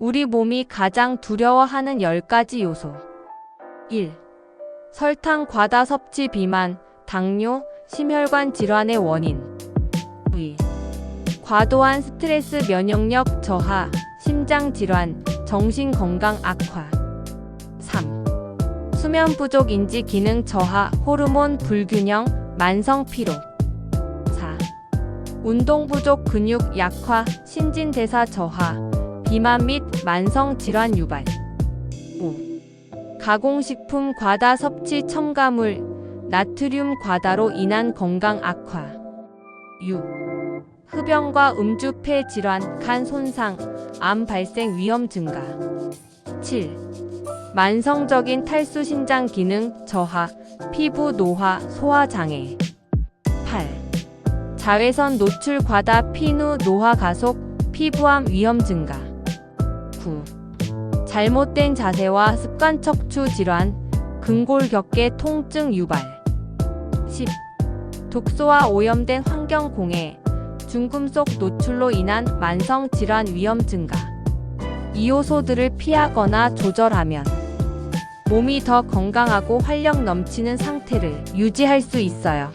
우리 몸이 가장 두려워하는 10가지 요소. 1. 설탕 과다 섭취 비만, 당뇨, 심혈관 질환의 원인. 2. 과도한 스트레스 면역력 저하, 심장 질환, 정신 건강 악화. 3. 수면 부족 인지 기능 저하, 호르몬 불균형, 만성 피로. 4. 운동 부족 근육 약화, 신진대사 저하, 비만 및 만성 질환 유발. 5. 가공식품 과다 섭취 첨가물, 나트륨 과다로 인한 건강 악화. 6. 흡연과 음주 폐 질환, 간 손상, 암 발생 위험 증가. 7. 만성적인 탈수 신장 기능 저하, 피부 노화, 소화 장애. 8. 자외선 노출 과다 피누 노화 가속, 피부암 위험 증가. 9. 잘못된 자세와 습관 척추 질환, 근골격계 통증 유발. 10. 독소와 오염된 환경 공해, 중금속 노출로 인한 만성 질환 위험 증가. 이 요소들을 피하거나 조절하면 몸이 더 건강하고 활력 넘치는 상태를 유지할 수 있어요.